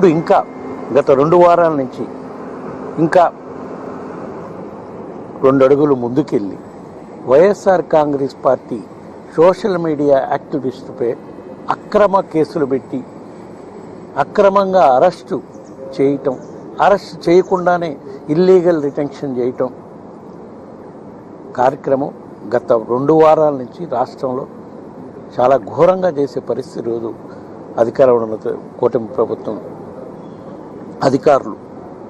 ఇప్పుడు ఇంకా గత రెండు వారాల నుంచి ఇంకా రెండు అడుగులు ముందుకెళ్ళి YSR Congress party social media యాక్టివిస్టుపై అక్రమ కేసులు పెట్టి అక్రమంగా అరెస్టు చేయటం అరెస్ట్ చేయకుండానే ఇల్లీగల్ రిటెన్షన్ చేయటం కార్యక్రమం గత రెండు వారాల నుంచి రాష్ట్రంలో చాలా ఘోరంగా చేసే పరిస్థితి రోజు అధికారంలో ఉన్న కూటమి ప్రభుత్వం. అధికారులు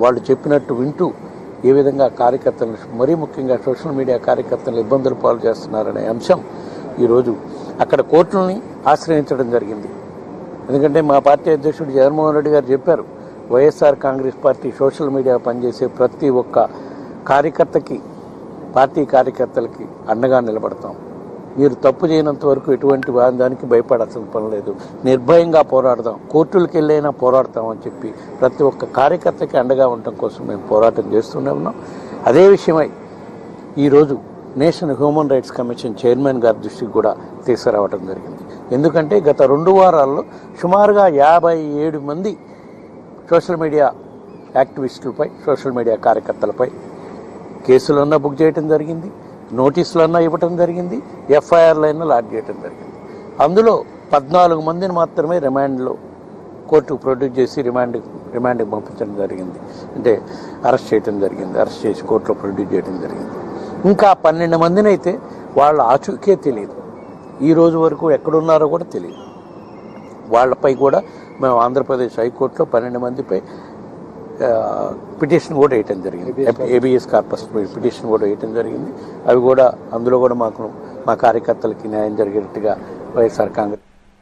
వాళ్ళు చెప్పినట్టు వింటూ ఏ విధంగా కార్యకర్తలను మరీ ముఖ్యంగా సోషల్ మీడియా కార్యకర్తలను ఇబ్బందులు పాలు చేస్తున్నారనే అంశం ఈరోజు అక్కడ కోర్టుల్ని ఆశ్రయించడం జరిగింది. ఎందుకంటే మా పార్టీ అధ్యక్షుడు జగన్మోహన్ రెడ్డి గారు చెప్పారు YSR Congress party social media పనిచేసే ప్రతి ఒక్క కార్యకర్తకి పార్టీ కార్యకర్తలకి అండగా నిలబడతాం. మీరు తప్పు చేయనంత వరకు ఎటువంటి వా- దానికి భయపడాల్సిన పని లేదు. నిర్భయంగా పోరాడదాం. కోర్టులకు వెళ్ళైనా పోరాడతాం అని చెప్పి ప్రతి ఒక్క కార్యకర్తకి అండగా ఉండటం కోసం మేము పోరాటం చేస్తూనే ఉన్నాం. అదే విషయమై ఈరోజు national human rights commission chairman గారి దృష్టికి కూడా తీసుకురావడం జరిగింది. ఎందుకంటే గత రెండు వారాల్లో సుమారుగా యాభై ఏడు మంది సోషల్ మీడియా యాక్టివిస్టులపై సోషల్ మీడియా కార్యకర్తలపై కేసులన్నా బుక్ చేయడం జరిగింది. నోటీసులన్నా ఇవ్వటం జరిగింది ఎఫ్ఐఆర్లైనా లాడ్ చేయటం జరిగింది. అందులో పద్నాలుగు మందిని మాత్రమే రిమాండ్లో కోర్టుకు ప్రొడ్యూస్ చేసి రిమాండ్ రిమాండ్కి పంపించడం జరిగింది. అంటే అరెస్ట్ చేయడం జరిగింది అరెస్ట్ చేసి కోర్టులో ప్రొడ్యూస్ చేయడం జరిగింది. ఇంకా పన్నెండు మందిని అయితే వాళ్ళ ఆచూకే తెలియదు ఈ రోజు వరకు ఎక్కడున్నారో కూడా తెలియదు వాళ్ళపై కూడా మేము ఆంధ్రప్రదేశ్ హైకోర్టులో పన్నెండు మందిపై పిటిషన్ కూడా వేయటం జరిగింది. ఏబిఎస్ కార్పస్ పిటిషన్ కూడా వేయటం జరిగింది. అవి కూడా అందులో కూడా మాకు మా కార్యకర్తలకి న్యాయం జరిగేటట్టుగా వైఎస్ఆర్ కాంగ్రెస్